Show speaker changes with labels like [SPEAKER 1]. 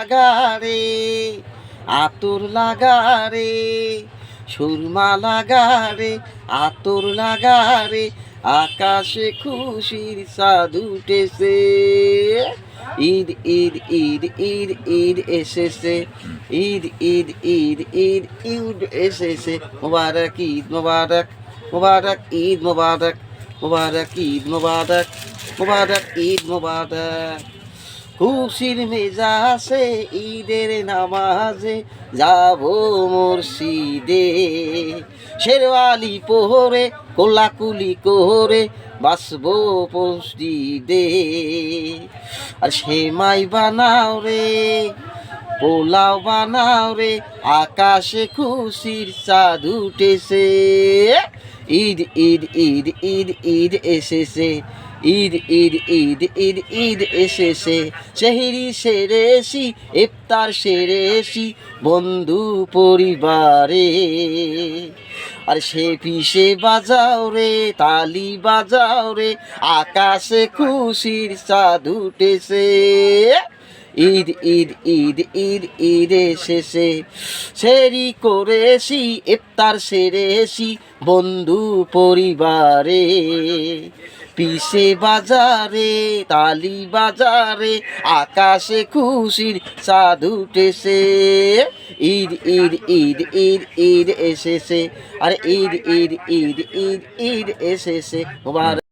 [SPEAKER 1] লাগারে, আতর লাগারে, সুরমা লাগারে, আতর লাগারে, আকাশে খুশির চাঁদ উঠেছে। ঈদ ঈদ ঈদ ঈদ ঈদ এসেছে, ঈদ ঈদ ঈদ ঈদ ঈদ এসেছে। মোবারক, ঈদ মোবারক মোবারক, ঈদ মোবারক মোবারক, ঈদ মোবারক মোবারক, ঈদ মোবারক। খুশির মেজাসে ঈদের নামাজে যাব মসজিদে শেরওয়ালি পোহরে, কোলাকুলি করে বাসবো মসজিদে। আর সেমাই বানাও রে, পোলাও বানাও রে, আকাশে খুশির চাঁদ উঠেছে। ঈদ ঈদ ঈদ ঈদ ঈদ এসেছে। ঈদ ঈদ ঈদ ঈদ ঈদ এসেছে। সেহরি সেরেছি ইফতার সেরেছি বন্ধু পরিবারে। আর সে পিসে বাজাও রে, তালি বাজাও রে, আকাশে খুশির চাঁদ উঠেছে। ঈদ ঈদ ঈদ ঈদ ঈদ এসেছে। সেরি করেছি, ইফতার সেরেছি বন্ধু পরিবারে। পিসে বাজারে, তালি বাজারে, আকাশে খুশির চাঁদ উঠেছে। ঈদ ঈদ ঈদ ঈদ ঈদ এসেছে। আর ঈদ ঈদ ঈদ ঈদ ঈদ এসেছে।